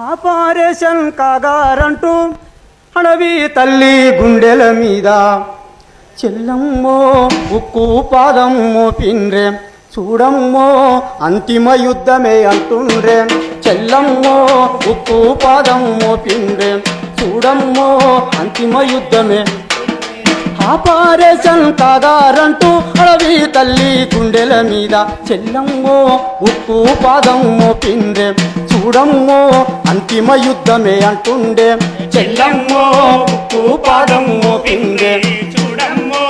Operation కాగారంటూ అడవి తల్లి గుండెల మీద. చెల్లమ్మో ఉక్కు పాదం మోపిండ్రే చూడమ్మో అంతిమ యుద్ధమే అంటుండ్రే. చెల్లమ్మో ఉక్కు పాదం మోపిండ్రే చూడమ్మో అంతిమ యుద్ధమే. ఆపరేషన్ కాగారంటూ అడవి తల్లి గుండెల మీద. చెల్లమ్మో ఉప్పు పాదం మోపిండే చూడమ్మో అంతిమ యుద్ధమే అంటుండే. చెల్లమ్మో ఉప్పు పాదం చూడమ్మో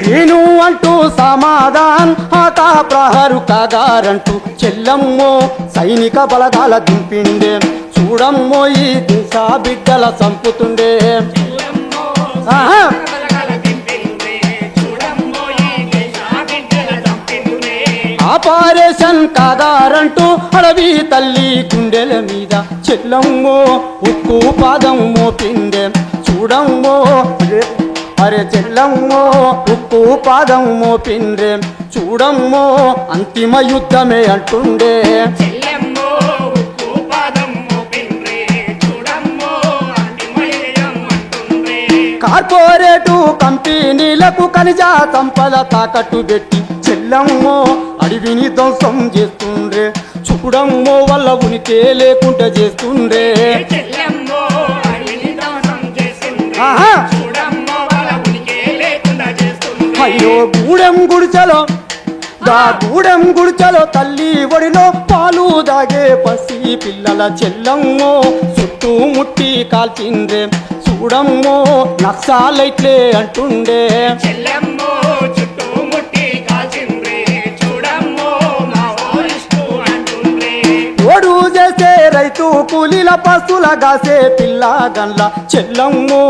గ్రీను అంటూ సమాధాన్ ఆకా ప్రహరు కాగారంటూ చెల్లమ్మో సైనిక బలగాల దింపిండే. చూడమ్మో ఈ దిశ బిడ్డల ఆహా. ఆపరేషన్ కాదారంటూ అడవి తల్లి గుండెల మీద చెల్లమ్మో ఉక్కు పాదం మోపిండే చూడమ్మో అరే- చెల్లమ్మో ఉక్కు పాదం మోపిండే చూడమ్మో అంతిమ యుద్ధమే అంటుండే. మోపిండ్రే కార్పొరేటు కంపెనీలకు ఖనిజ సంపద తాకట్టు పెట్టి చెల్లమ్మో అడవిని ధ్వంసం చేస్తుండ్రే. చూడమ్మో వల్ల ఉనికి లేకుండా చేస్తుండ్రే. ఉనికి లేకుండా అయ్యో గూడెం గుడిచలో దా గూడెం గుడిచలో తల్లి ఒడిలో పాలు దాగే పసి పిల్లల చెల్లమ్మో చుట్టూ ముట్టి కాల్చిందే చూడమ్మో నక్సాలైట్లే అంటుండే. చెల్లెమ్మో కూలీల పశుల గాసే పిల్ల గన్ల చెల్లమ్మో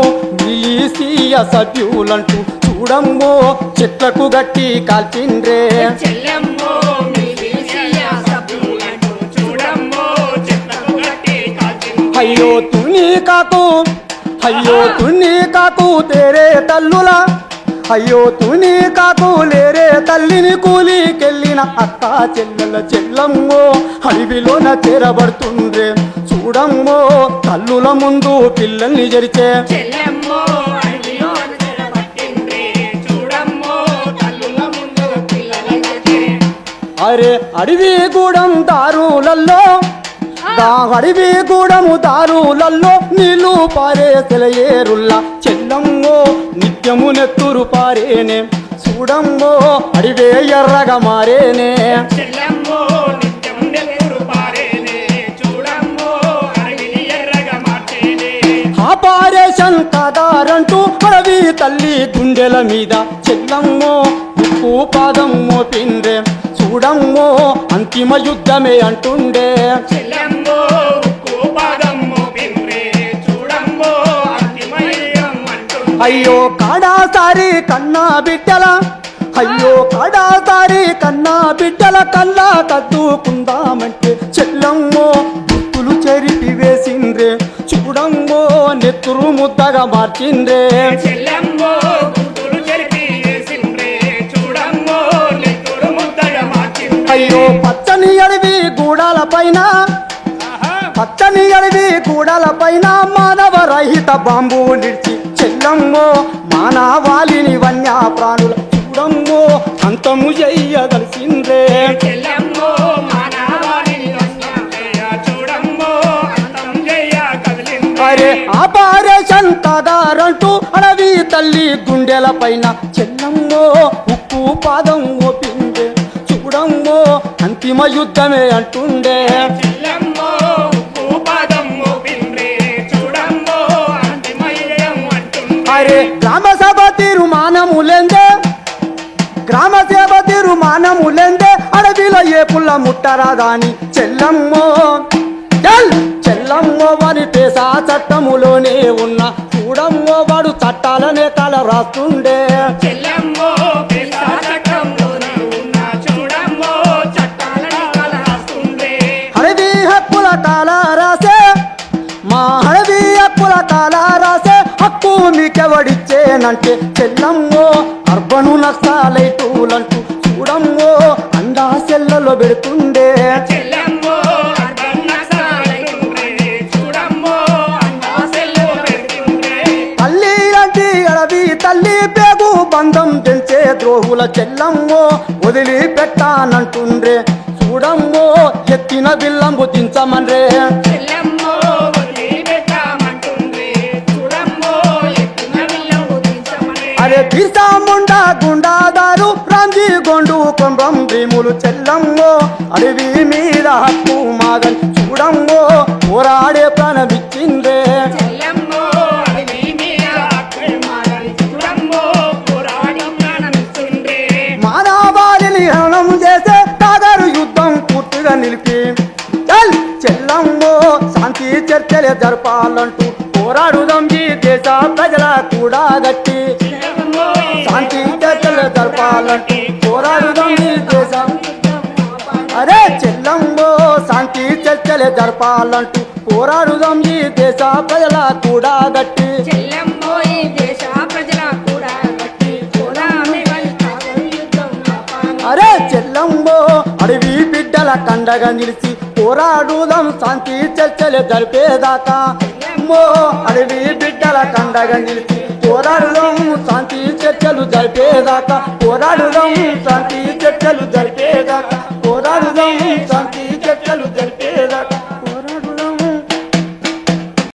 మిలీసియ సభ్యులంటూ చూడమ్మో చెట్లకు గట్టి కాల్చిండ్రే. చెల్లెమ్మో అయ్యో తుని కాకు అయ్యో తుని కాకు తేరే తల్లుల. అయ్యో తుని కాకు లేరే తల్లిని కూలికెళ్ళిన అక్క చెల్లెల చెల్లమ్మో అడవిలోన చేరబడుతుండ్రే. చూడమ్మో తల్లుల ముందు పిల్లల్ని జరిచే. అరే అడవి గూడెం దారులల్లో అడవి గూడెము దారులల్లో నీళ్ళు పారే సెలయేరుల్లా చెల్లమ్మో నిత్యము నెత్తురు పారేనే. చూడమ్మో అడివే ఎర్రగా మారేనే. చెల్లెమ్మో కాదారంటూ అడవి తల్లి గుండెల మీద. చెల్లమ్మో ఉప్పు పాదం మోపిండే చూడమ్మో అంతిమ యుద్ధమే అంటుండే. చెల్లెమ్మో అంటుంది అయ్యో కాడాసారి కన్నా బిడ్డల. అయ్యో కాడాసారి కన్నా బిడ్డల కల్లా కద్దుకుందామంటే చెల్లమ్మో నెత్తురు ముద్దగా మార్చిండ్రే అయ్యో పచ్చని అడవి గూడాల పైన పచ్చని అడవి గూడాల పైన మానవ రహిత బాంబు నిడిచి చెల్లమ్మో మానవాళిని వన్య ప్రాణుల చూడమ్మో అంతము చెయ్యదలిసిందే కాదారంటూ అడవి తల్లి గుండెల పైన చెల్లమ్మో ఉప్పు పాదం ఓపిందే చూడమ్మో అంతిమ యుద్ధమే అంటుండే. అరే గ్రామ సభ తీర్మానములెందే గ్రామ సేవ తీర్మానములెందే అడవిలో ఏ పుల్ల ముట్టరాదాని చెల్లమ్మో చల్ చెల్లమ్మో వారి పేసా చట్టములోనే ఉన్న చూడమ్మో వాడు చట్టాలనే తల రాస్తుండే. అడవి హక్కుల కాల రాసే మా అడవి హక్కుల కాల రాసే హక్కు మీకెవడిచ్చేనంటే చెల్లమ్మో అర్బను నక్సాలైటులంటూ చెల్లమ్మో వదిలిపెట్టానంటుండ్రే చూడమ్మో ఎత్తిన బిల్లంబు దించమన్రే చెల్లమ్మో వదిలిపెట్టామంటుంది. చూడమ్మో ఎత్తున విల్లంబు దించమనే. అరే తీసాముండా గుండాదారు రాంజీ గొండు కొంబం భీములు చెల్లమ్మో అడవి మీద హక్కు మాగన్ చూడమ్మో పోరాడే ప్రాణమిచ్చిందే చెల్లమ్మో శాంతి చర్చలే జరపాలంటూ పోరాడుదాం ఈ దేశ ప్రజల కూడా గట్టి. శాంతి చర్చలు జరపాలంటూ పోరాడుదాం ఈ దేశం. అరే చెల్లమ్మో శాంతి చర్చలే జరపాలంటూ పోరాడుదాం ఈ దేశ ప్రజల కూడా గట్టి. అరే చెల్లమ్మో అడవి ప్రజల కండగా నిలిచి పోరాడుదాం శాంతి చర్చలు జరిపేదాకా. అమ్మో అడవి బిడ్డల కండగా నిలిచి పోరాడుదాం శాంతి చర్చలు జరిపేదాకా. పోరాడుదాం